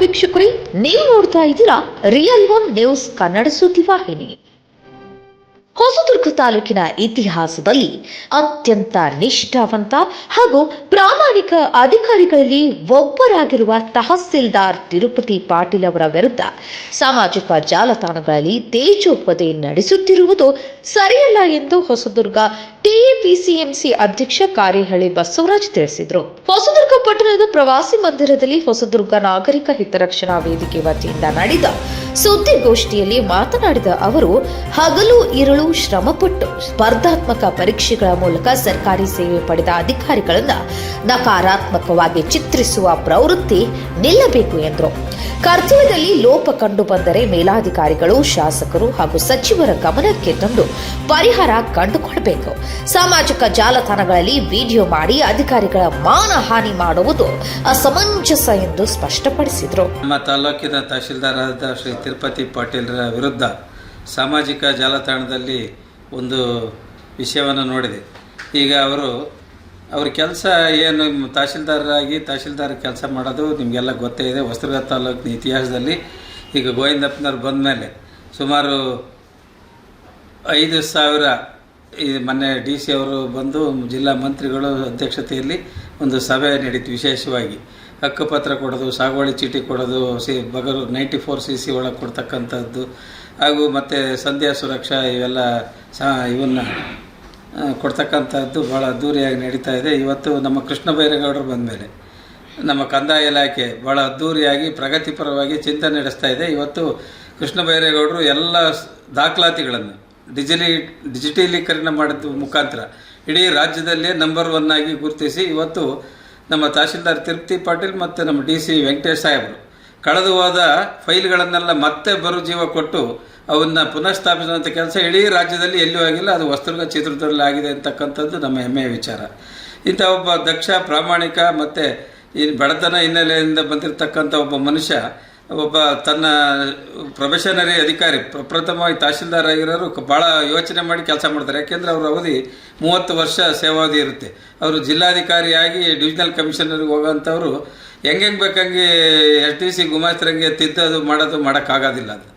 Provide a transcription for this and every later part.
ವೀಕ್ಷಕರೇ ನೀವು ನೋಡ್ತಾ ಇದ್ದೀರಾ ರಿಯಲ್ ಒನ್ ನ್ಯೂಸ್ ಕನ್ನಡ ಸುದ್ದಿವಾಹಿನಿ ಹೊಸದುರ್ಗ ತಾಲೂಕಿನ ಇತಿಹಾಸದಲ್ಲಿ ಅತ್ಯಂತ ನಿಷ್ಠಾವಂತ ಹಾಗೂ ಪ್ರಾಮಾಣಿಕ ಅಧಿಕಾರಿಗಳಲ್ಲಿ ಒಬ್ಬರಾಗಿರುವ ತಹಸೀಲ್ದಾರ್ ತಿರುಪತಿ ಪಾಟೀಲ್ ಅವರ ವಿರುದ್ಧ ಸಾಮಾಜಿಕ ಜಾಲತಾಣಗಳಲ್ಲಿ ತೇಜೋಪದೆ ನಡೆಸುತ್ತಿರುವುದು ಸರಿಯಲ್ಲ ಎಂದು ಹೊಸದುರ್ಗ ಟಿಎಪಿಸಿಎಂಸಿ ಅಧ್ಯಕ್ಷ ಕಾರಿಹಳ್ಳಿ ಬಸವರಾಜ್ ತಿಳಿಸಿದರು. ಹೊಸದುರ್ಗ ಪಟ್ಟಣದ ಪ್ರವಾಸಿ ಮಂದಿರದಲ್ಲಿ ಹೊಸದುರ್ಗ ನಾಗರಿಕ ಹಿತರಕ್ಷಣಾ ವೇದಿಕೆ ವತಿಯಿಂದ ನಡೆದ ಸುದ್ದಿಗೋಷ್ಠಿಯಲ್ಲಿ ಮಾತನಾಡಿದ ಅವರು, ಹಗಲು ಇರುಳು ಶ್ರಮಪಟ್ಟು ಸ್ಪರ್ಧಾತ್ಮಕ ಪರೀಕ್ಷೆಗಳ ಮೂಲಕ ಸರ್ಕಾರಿ ಸೇವೆ ಪಡೆದ ಅಧಿಕಾರಿಗಳನ್ನು ನಕಾರಾತ್ಮಕವಾಗಿ ಚಿತ್ರಿಸುವ ಪ್ರವೃತ್ತಿ ನಿಲ್ಲಬೇಕು ಎಂದರು. ಕರ್ತವ್ಯದಲ್ಲಿ ಲೋಪ ಕಂಡು ಬಂದರೆ ಮೇಲಾಧಿಕಾರಿಗಳು, ಶಾಸಕರು ಹಾಗೂ ಸಚಿವರ ಗಮನಕ್ಕೆ ತಂದು ಪರಿಹಾರ ಕಂಡುಕೊಳ್ಳಬೇಕು ಸಾಮಾಜಿಕ ಜಾಲತಾಣಗಳಲ್ಲಿ ವಿಡಿಯೋ ಮಾಡಿ ಅಧಿಕಾರಿಗಳ ಮಾನಹಾನಿ ಮಾಡುವುದು ಅಸಮಂಜಸ ಎಂದು ಸ್ಪಷ್ಟಪಡಿಸಿದರು. ನಮ್ಮ ತಾಲೂಕಿನ ತಹಶೀಲ್ದಾರ್ ಶ್ರೀ ತಿರುಪತಿ ಪಾಟೀಲರ ವಿರುದ್ಧ ಸಾಮಾಜಿಕ ಜಾಲತಾಣದಲ್ಲಿ ಒಂದು ವಿಷಯವನ್ನು ನೋಡಿದೆ. ಈಗ ಅವರು, ಅವ್ರ ಕೆಲಸ ಏನು, ತಹಶೀಲ್ದಾರರಾಗಿ ತಹಶೀಲ್ದಾರ್ ಕೆಲಸ ಮಾಡೋದು ನಿಮಗೆಲ್ಲ ಗೊತ್ತೇ ಇದೆ. ಹೊಸದುರ್ಗ ತಾಲೂಕಿನ ಇತಿಹಾಸದಲ್ಲಿ ಈಗ ಗೋವಿಂದಪ್ಪನವ್ರು ಬಂದ ಮೇಲೆ ಸುಮಾರು ಐದು ಸಾವಿರ ಈ ಮೊನ್ನೆ ಡಿ ಸಿ ಅವರು ಬಂದು ಜಿಲ್ಲಾ ಮಂತ್ರಿಗಳು ಅಧ್ಯಕ್ಷತೆಯಲ್ಲಿ ಒಂದು ಸಭೆ ನಡೀತು ವಿಶೇಷವಾಗಿ. ಹಕ್ಕುಪತ್ರ ಕೊಡೋದು, ಸಾಗುವಳಿ ಚೀಟಿ ಕೊಡೋದು, ಸಿ, ಬಗರು ನೈಂಟಿ ಫೋರ್ ಸಿ ಸಿ ಒಳಗೆ ಕೊಡ್ತಕ್ಕಂಥದ್ದು, ಹಾಗೂ ಮತ್ತು ಸಂಧ್ಯಾ ಸುರಕ್ಷಾ ಇವೆಲ್ಲ ಸಹ ಇವನ್ನ ಕೊಡ್ತಕ್ಕಂಥದ್ದು ಭಾಳ ಅದ್ಧೂರಿಯಾಗಿ ನಡೀತಾ ಇದೆ. ಇವತ್ತು ನಮ್ಮ ಕೃಷ್ಣ ಬೈರೇಗೌಡರು ಬಂದ ಮೇಲೆ ನಮ್ಮ ಕಂದಾಯ ಇಲಾಖೆ ಭಾಳ ಅದ್ಧೂರಿಯಾಗಿ ಪ್ರಗತಿಪರವಾಗಿ ಚಿಂತನೆ ನಡೆಸ್ತಾ ಇದೆ. ಇವತ್ತು ಕೃಷ್ಣ ಬೈರೇಗೌಡರು ಎಲ್ಲ ದಾಖಲಾತಿಗಳನ್ನು ಡಿಜಿಲಿ, ಡಿಜಿಟಲೀಕರಣ ಮಾಡಿದ ಮುಖಾಂತರ ಇಡೀ ರಾಜ್ಯದಲ್ಲೇ ನಂಬರ್ ಒನ್ ಆಗಿ ಗುರುತಿಸಿ ಇವತ್ತು ನಮ್ಮ ತಹಶೀಲ್ದಾರ್ ತೃಪ್ತಿ ಪಾಟೀಲ್ ಮತ್ತು ನಮ್ಮ ಡಿ ಸಿ ವೆಂಕಟೇಶ್ ಸಾಹೇಬರು. ಕಳೆದು ಹೋದ ಫೈಲ್ಗಳನ್ನೆಲ್ಲ ಮತ್ತೆ ಬರು ಜೀವ ಕೊಟ್ಟು ಅವನ್ನ ಪುನಃಸ್ಥಾಪಿಸುವಂಥ ಕೆಲಸ ಇಡೀ ರಾಜ್ಯದಲ್ಲಿ ಎಲ್ಲೂ ಆಗಿಲ್ಲ, ಅದು ವಸ್ತುರ್ಗ ಚಿತ್ರದುರ್ಗದಲ್ಲಿ ಆಗಿದೆ ಅಂತಕ್ಕಂಥದ್ದು ನಮ್ಮ ಹೆಮ್ಮೆಯ ವಿಚಾರ. ಇಂಥ ಒಬ್ಬ ದಕ್ಷ ಪ್ರಾಮಾಣಿಕ ಮತ್ತು ಈ ಬಡತನ ಹಿನ್ನೆಲೆಯಿಂದ ಬಂದಿರತಕ್ಕಂಥ ಒಬ್ಬ ಮನುಷ್ಯ ಒಬ್ಬ ತನ್ನ ಪ್ರೊಫೆಷನರಿ ಅಧಿಕಾರಿ ಪ್ರಪ್ರಥಮವಾಗಿ ತಹಶೀಲ್ದಾರ್ ಆಗಿರೋರು ಭಾಳ ಯೋಚನೆ ಮಾಡಿ ಕೆಲಸ ಮಾಡ್ತಾರೆ. ಯಾಕೆಂದರೆ ಅವರ ಅವಧಿ ಮೂವತ್ತು ವರ್ಷ ಸೇವಾವಧಿ ಇರುತ್ತೆ. ಅವರು ಜಿಲ್ಲಾಧಿಕಾರಿಯಾಗಿ ಡಿವಿಷನಲ್ ಕಮಿಷನರ್ಗೆ ಹೋಗೋಂಥವ್ರು ಹೆಂಗೆ ಬೇಕಂಗೆ ಎಸ್ ಡಿ ಸಿ ಗುಮಾಸ್ತರಂಗೆ ತಿದ್ದೋದು ಮಾಡೋದು ಮಾಡೋಕ್ಕಾಗೋದಿಲ್ಲ ಅದು.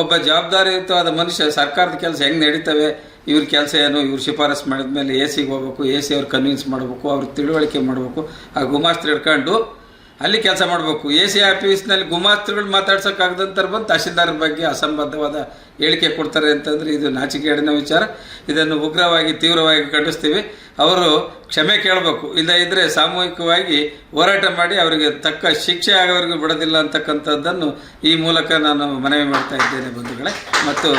ಒಬ್ಬ ಜವಾಬ್ದಾರಿಯುತವಾದ ಮನುಷ್ಯ ಸರ್ಕಾರದ ಕೆಲಸ ಹೆಂಗೆ ನಡೀತವೆ, ಇವ್ರ ಕೆಲಸ ಏನು, ಇವ್ರು ಶಿಫಾರಸು ಮಾಡಿದ ಮೇಲೆ ಎ ಸಿಗೆ ಹೋಗ್ಬೇಕು, ಎ ಸಿ ಅವ್ರು ಕನ್ವಿನ್ಸ್ ಮಾಡಬೇಕು ಅವ್ರಿಗೆ ತಿಳುವಳಿಕೆ ಮಾಡಬೇಕು, ಆ ಗುಮಾಸ್ತ್ರ ಹಿಡ್ಕೊಂಡು ಅಲ್ಲಿ ಕೆಲಸ ಮಾಡಬೇಕು. ಎ ಸಿ ಆಫೀಸ್ನಲ್ಲಿ ಗುಮಾಸ್ತ್ರಗಳು ಮಾತಾಡ್ಸೋಕ್ಕಾಗದಂತಾರೆ ಬಂದು ತಹಶೀಲ್ದಾರ್ ಬಗ್ಗೆ ಅಸಂಬದ್ಧವಾದ ಹೇಳಿಕೆ ಕೊಡ್ತಾರೆ ಅಂತಂದರೆ ಇದು ನಾಚಿಕೆಗೇಡಿನ ವಿಚಾರ. ಇದನ್ನು ಉಗ್ರವಾಗಿ, ತೀವ್ರವಾಗಿ ಖಂಡಿಸ್ತೀವಿ. ಅವರು ಕ್ಷಮೆ ಕೇಳಬೇಕು. ಇಲ್ಲ ಇದ್ದರೆ ಸಾಮೂಹಿಕವಾಗಿ ಹೋರಾಟ ಮಾಡಿ ಅವರಿಗೆ ತಕ್ಕ ಶಿಕ್ಷೆ ಆಗೋವರೆಗೂ ಬಿಡೋದಿಲ್ಲ ಅಂತಕ್ಕಂಥದ್ದನ್ನು ಈ ಮೂಲಕ ನಾನು ಮನವಿ ಮಾಡ್ತಾ ಇದ್ದೇನೆ ಬಂಧುಗಳೇ. ಮತ್ತು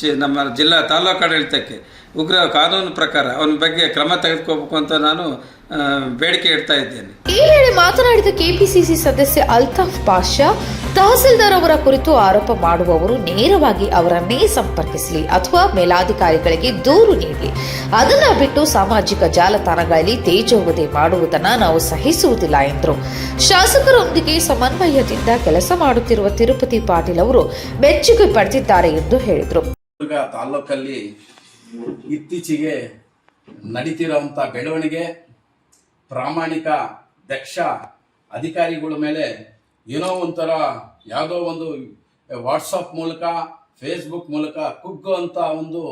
ಶಿ, ನಮ್ಮ ಜಿಲ್ಲಾ ತಾಲೂಕು ಆಡಳಿತಕ್ಕೆ ಉಗ್ರ ಕಾನೂನು ಪ್ರಕಾರ ಅವನ ಬಗ್ಗೆ ಕ್ರಮ ತೆಗೆದುಕೋಬೇಕು ಅಂತ ನಾನು ಬೇಡಿಕೆ ಇಡ್ತಾ ಇದ್ದೇನೆ. ಈ ವೇಳೆ ಮಾತನಾಡಿದ ಕೆಪಿಸಿಸಿ ಸದಸ್ಯ ಅಲ್ತಾಫ್ ಪಾಷಾ ತಹಸೀಲ್ದಾರ್ ಅವರ ಕುರಿತು ಆರೋಪ ಮಾಡುವವರು ನೇರವಾಗಿ ಅವರನ್ನೇ ಸಂಪರ್ಕಿಸಲಿ ಅಥವಾ ಮೇಲಾಧಿಕಾರಿಗಳಿಗೆ ದೂರು ನೀಡಲಿ ಅದನ್ನ ಬಿಟ್ಟು ಸಾಮಾಜಿಕ ಜಾಲತಾಣಗಳಲ್ಲಿ ತೇಜೋವಧೆ ಮಾಡುವುದನ್ನ ನಾವು ಸಹಿಸುವುದಿಲ್ಲ ಎಂದರು. ಶಾಸಕರೊಂದಿಗೆ ಸಮನ್ವಯದಿಂದ ಕೆಲಸ ಮಾಡುತ್ತಿರುವ ತಿರುಪತಿ ಪಾಟೀಲ್ ಅವರು ಮೆಚ್ಚುಗೆ ಪಡೆದಿದ್ದಾರೆ ಎಂದು ಹೇಳಿದರು. ತಾಲೂಕಲ್ಲಿ ಇತ್ತೀಚೆಗೆ ನಡೀತಿರೋಂಥ ಬೆಳವಣಿಗೆ, ಪ್ರಾಮಾಣಿಕ ದಕ್ಷ ಅಧಿಕಾರಿಗಳ ಮೇಲೆ ಏನೋ ಒಂಥರ ಯಾವುದೋ ಒಂದು ವಾಟ್ಸಪ್ ಮೂಲಕ ಫೇಸ್ಬುಕ್ ಮೂಲಕ ಕುಗ್ಗುವಂಥ ಒಂದು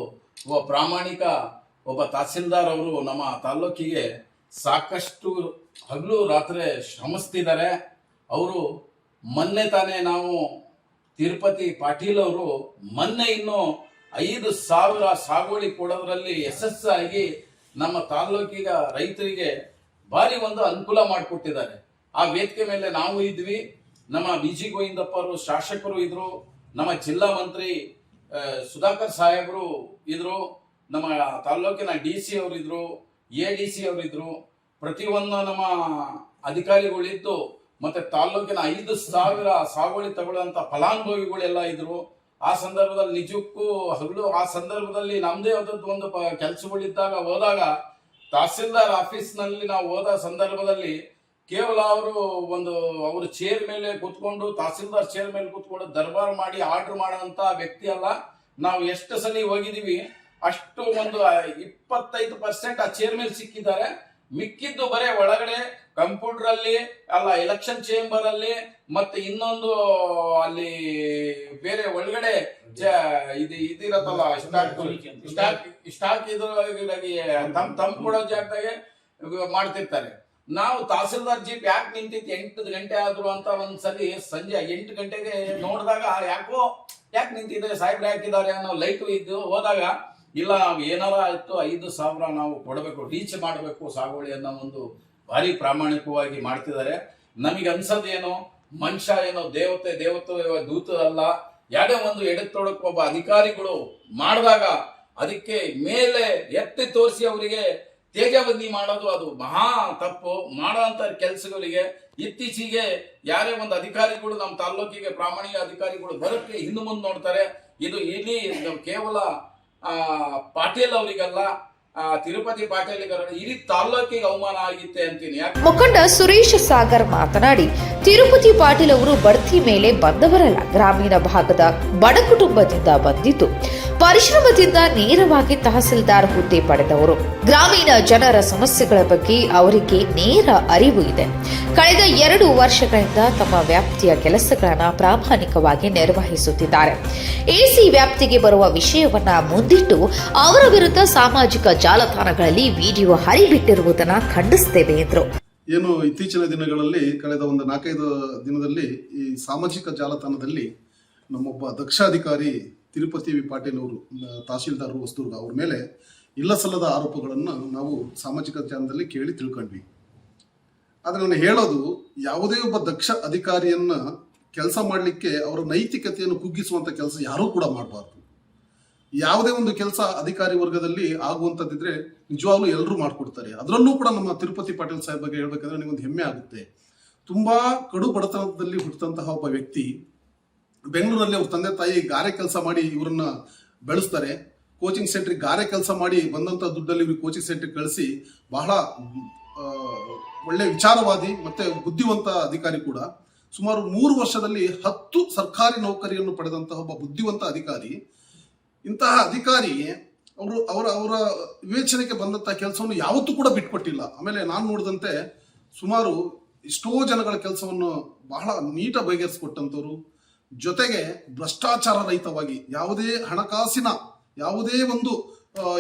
ಒಬ್ಬ ಪ್ರಾಮಾಣಿಕ ಒಬ್ಬ ತಹಸೀಲ್ದಾರ್ ಅವರು ನಮ್ಮ ತಾಲ್ಲೂಕಿಗೆ ಸಾಕಷ್ಟು ಹಗಲು ರಾತ್ರಿ ಶ್ರಮಿಸ್ತಿದ್ದಾರೆ. ಅವರು ಮೊನ್ನೆ ತಾನೇ ನಾವು ತಿರುಪತಿ ಪಾಟೀಲ್ ಅವರು ಮೊನ್ನೆ ಇನ್ನು ಐದು ಸಾವಿರ ಸಾಗುವಳಿ ಕೊಡೋದ್ರಲ್ಲಿ ಯಶಸ್ಸಾಗಿ ನಮ್ಮ ತಾಲ್ಲೂಕಿಗ ರೈತರಿಗೆ ಭಾರಿ ಒಂದು ಅನುಕೂಲ ಮಾಡಿಕೊಟ್ಟಿದ್ದಾರೆ. ಆ ವೇದಿಕೆ ಮೇಲೆ ನಾವು ಇದ್ವಿ. ನಮ್ಮ ಬಿ ಜಿ ಗೋವಿಂದಪ್ಪ ಅವರು, ಶಾಸಕರು ಇದ್ರು. ನಮ್ಮ ಜಿಲ್ಲಾ ಮಂತ್ರಿ ಸುಧಾಕರ್ ಸಾಹೇಬರು ಇದ್ರು. ನಮ್ಮ ತಾಲ್ಲೂಕಿನ ಡಿ ಸಿ ಅವರಿದ್ರು ಎ ಡಿ ಸಿ ಅವರಿದ್ರು ಪ್ರತಿಯೊಂದು ನಮ್ಮ ಅಧಿಕಾರಿಗಳಿದ್ದು ಮತ್ತೆ ತಾಲ್ಲೂಕಿನ ಐದು ಸಾವಿರ ಸಾಗುವಳಿ ತಗೊಳ್ಳುವಂತ ಫಲಾನುಭವಿಗಳೆಲ್ಲ ಇದ್ರು. ಆ ಸಂದರ್ಭದಲ್ಲಿ ನಿಜಕ್ಕೂ ಹಗಲು ಆ ಸಂದರ್ಭದಲ್ಲಿ ನಮ್ಮದೇ ಆದದ್ದು ಒಂದು ಕೆಲ್ಸಗಳಿದ್ದಾಗ ಹೋದಾಗ ತಹಸೀಲ್ದಾರ್ ಆಫೀಸ್ನಲ್ಲಿ ನಾವು ಹೋದ ಸಂದರ್ಭದಲ್ಲಿ ಕೇವಲ ಅವರು ಒಂದು, ಅವರು ಚೇರ್ ಮೇಲೆ ಕೂತ್ಕೊಂಡು, ತಹಸೀಲ್ದಾರ್ ಚೇರ್ ಮೇಲೆ ಕೂತ್ಕೊಂಡು ದರ್ಬಾರ್ ಮಾಡಿ ಆರ್ಡರ್ ಮಾಡುವಂತ ವ್ಯಕ್ತಿ ಅಲ್ಲ. ನಾವು ಎಷ್ಟು ಸಲ ಹೋಗಿದೀವಿ ಅಷ್ಟು ಒಂದು ಇಪ್ಪತ್ತೈದು ಪರ್ಸೆಂಟ್ ಆ ಚೇರ್ ಮೇಲೆ ಸಿಕ್ಕಿದ್ದಾರೆ. ಮಿಕ್ಕಿದ್ದು ಬರೇ ಒಳಗಡೆ ಕಂಪ್ಯೂಟರ್ ಅಲ್ಲಿ, ಅಲ್ಲ ಎಲೆಕ್ಷನ್ ಚೇಂಬರ್ ಅಲ್ಲಿ ಮತ್ತೆ ಇನ್ನೊಂದು ಅಲ್ಲಿ ಬೇರೆ ಒಳಗಡೆ ಇದು ಇದಿರತ್ತಲ್ಲ ಸ್ಟಾಕ್ ಸ್ಟಾಕ್ ಇದ್ರಾಗಿ ತಮ್ ತಮ್ ಕೊಡೋ ಜಾಗದಾಗೆ ಮಾಡ್ತಿರ್ತಾರೆ. ನಾವು ತಹಸೀಲ್ದಾರ್ ಜೀಪ್ ಯಾಕೆ ನಿಂತಿತ್ತು? ಎಂಟು ಗಂಟೆ ಆದ್ರು ಅಂತ ಒಂದ್ಸಲಿ ಸಂಜೆ ಎಂಟು ಗಂಟೆಗೆ ನೋಡಿದಾಗ ಯಾಕೋ ಯಾಕೆ ನಿಂತಿದೆ? ಸಾಹೇಬ್ರೆ ಹಾಕಿದ್ದಾರೆ ಅನ್ನೋ ಲೈಟ್ ಇದ್ದು ಹೋದಾಗ, ಇಲ್ಲ ಏನಾರ ಆಯ್ತು, ಐದು ಸಾವಿರ ನಾವು ಕೊಡಬೇಕು ರೀಚ್ ಮಾಡಬೇಕು ಸಾಗುವಳಿ ಅನ್ನೋ ಒಂದು ಭಾರಿ ಪ್ರಾಮಾಣಿಕವಾಗಿ ಮಾಡ್ತಿದ್ದಾರೆ. ನಮಗೆ ಅನ್ಸೋದೇನು? ಮನುಷ್ಯ ಏನೋ ದೇವತೆ ದೇವತೆ ದೂತ ಅಲ್ಲ ಯಾವುದೇ ಒಂದು ಎಡೆತೊಡಕ್ಕೆ ಒಬ್ಬ ಅಧಿಕಾರಿಗಳು ಮಾಡಿದಾಗ ಅದಕ್ಕೆ ಮೇಲೆ ಎತ್ತಿ ತೋರಿಸಿ ಅವರಿಗೆ ತೇಜಬಂದಿ ಮಾಡೋದು ಅದು ಮಹಾ ತಪ್ಪು. ಮಾಡೋಂಥ ಕೆಲಸಗಳಿಗೆ ಇತ್ತೀಚೆಗೆ ಯಾರೇ ಒಂದು ಅಧಿಕಾರಿಗಳು ನಮ್ಮ ತಾಲ್ಲೂಕಿಗೆ ಪ್ರಾಮಾಣಿಕ ಅಧಿಕಾರಿಗಳು ಬರೋಕ್ಕೆ ಹಿಂದೆ ಮುಂದೆ ನೋಡ್ತಾರೆ. ಇದು ಇಲ್ಲಿ ಕೇವಲ ಆ, ಪಾಟೀಲ್ ಅವರಿಗಲ್ಲ ತಿರುಪತಿ ತಾಲ್ಲೂಕಿಗೆ ಅವಮಾನ ಆಗಿತ್ತೆ ಅಂತೀನಿ. ಮುಖಂಡ ಸುರೇಶ್ ಸಾಗರ್ ಮಾತನಾಡಿ, ತಿರುಪತಿ ಪಾಟೀಲ್ ಅವರು ಬಡ್ತಿ ಮೇಲೆ ಬಂದವರಲ್ಲ, ಗ್ರಾಮೀಣ ಭಾಗದ ಬಡ ಕುಟುಂಬದಿಂದ ಬಂದಿದ್ದು. ಪರಿಶ್ರಮದಿಂದ ನೇರವಾಗಿ ತಹಸೀಲ್ದಾರ್ ಹುದ್ದೆ ಪಡೆದವರು. ಗ್ರಾಮೀಣ ಜನರ ಸಮಸ್ಯೆಗಳ ಬಗ್ಗೆ ಅವರಿಗೆ ನೇರ ಅರಿವು ಇದೆ. ಕಳೆದ ಎರಡು ವರ್ಷಗಳಿಂದ ತಮ್ಮ ವ್ಯಾಪ್ತಿಯ ಕೆಲಸಗಳನ್ನು ಪ್ರಾಮಾಣಿಕವಾಗಿ ನಿರ್ವಹಿಸುತ್ತಿದ್ದಾರೆ. ಎಸಿ ವ್ಯಾಪ್ತಿಗೆ ಬರುವ ವಿಷಯವನ್ನ ಮುಂದಿಟ್ಟು ಅವರ ವಿರುದ್ಧ ಸಾಮಾಜಿಕ ಜಾಲತಾಣಗಳಲ್ಲಿ ವಿಡಿಯೋ ಹರಿಬಿಟ್ಟಿರುವುದನ್ನು ಖಂಡಿಸುತ್ತೇವೆ ಎಂದರು. ಏನು ಇತ್ತೀಚಿನ ದಿನಗಳಲ್ಲಿ, ಕಳೆದ ಒಂದು ನಾಲ್ಕೈದು ದಿನದಲ್ಲಿ ಈ ಸಾಮಾಜಿಕ ಜಾಲತಾಣದಲ್ಲಿ ನಮ್ಮೊಬ್ಬ ದಕ್ಷ ಅಧಿಕಾರಿ ತಿರುಪತಿ ವಿ ಪಾಟೀಲ್ ಅವರು ತಹಶೀಲ್ದಾರ್ ಹೊಸದುರ್ಗ ಅವ್ರ ಮೇಲೆ ಇಲ್ಲ ಸಲ್ಲದ ಆರೋಪಗಳನ್ನು ನಾವು ಸಾಮಾಜಿಕ ಜಾಲದಲ್ಲಿ ಕೇಳಿ ತಿಳ್ಕೊಂಡ್ವಿ. ಆದರೆ ನಾನು ಹೇಳೋದು ಯಾವುದೇ ಒಬ್ಬ ದಕ್ಷ ಅಧಿಕಾರಿಯನ್ನ ಕೆಲಸ ಮಾಡಲಿಕ್ಕೆ ಅವರ ನೈತಿಕತೆಯನ್ನು ಕುಗ್ಗಿಸುವಂಥ ಕೆಲಸ ಯಾರೂ ಕೂಡ ಮಾಡಬಾರ್ದು. ಯಾವುದೇ ಒಂದು ಕೆಲಸ ಅಧಿಕಾರಿ ವರ್ಗದಲ್ಲಿ ಆಗುವಂಥದ್ದಿದ್ರೆ ನಿಜವಾಗ್ಲೂ ಎಲ್ಲರೂ ಮಾಡಿಕೊಡ್ತಾರೆ. ಅದರಲ್ಲೂ ಕೂಡ ನಮ್ಮ ತಿರುಪತಿ ಪಾಟೀಲ್ ಸಾಹೇಬ್ ಬಗ್ಗೆ ಹೇಳ್ಬೇಕಂದ್ರೆ ನನಗೊಂದು ಹೆಮ್ಮೆ ಆಗುತ್ತೆ. ತುಂಬಾ ಕಡು ಬಡತನದಲ್ಲಿ ಹುಟ್ಟಿದಂತಹ ಒಬ್ಬ ವ್ಯಕ್ತಿ ಬೆಂಗಳೂರಲ್ಲಿ ಅವ್ರ ತಂದೆ ತಾಯಿ ಗಾರೆ ಕೆಲಸ ಮಾಡಿ ಇವರನ್ನ ಬೆಳೆಸ್ತಾರೆ. ಕೋಚಿಂಗ್ ಸೆಂಟ್ರಿಗೆ ಗಾರೆ ಕೆಲಸ ಮಾಡಿ ಬಂದಂತ ದುಡ್ಡಲ್ಲಿ ಇವ್ರಿಗೆ ಕೋಚಿಂಗ್ ಸೆಂಟ್ರಿಗೆ ಕಳಿಸಿ ಬಹಳ ಒಳ್ಳೆ ವಿಚಾರವಾದಿ ಮತ್ತೆ ಬುದ್ಧಿವಂತ ಅಧಿಕಾರಿ ಕೂಡ. ಸುಮಾರು ಮೂರು ವರ್ಷದಲ್ಲಿ ಹತ್ತು ಸರ್ಕಾರಿ ನೌಕರಿಯನ್ನು ಪಡೆದಂತಹ ಒಬ್ಬ ಬುದ್ಧಿವಂತ ಅಧಿಕಾರಿ. ಇಂತಹ ಅಧಿಕಾರಿ ಅವರು ಅವರ ಅವರ ವಿವೇಚನೆಗೆ ಬಂದಂತಹ ಕೆಲಸವನ್ನು ಯಾವತ್ತೂ ಕೂಡ ಬಿಟ್ಕೊಟ್ಟಿಲ್ಲ. ಆಮೇಲೆ ನಾನು ನೋಡಿದಂತೆ ಸುಮಾರು ಎಷ್ಟೋ ಜನಗಳ ಕೆಲಸವನ್ನು ಬಹಳ ನೀಟಾಗಿ ಬಗೆಹರಿಸಿಕೊಟ್ಟಂಥವ್ರು ಜೊತೆಗೆ ಭ್ರಷ್ಟಾಚಾರ ರಹಿತವಾಗಿ ಯಾವುದೇ ಹಣಕಾಸಿನ ಯಾವುದೇ ಒಂದು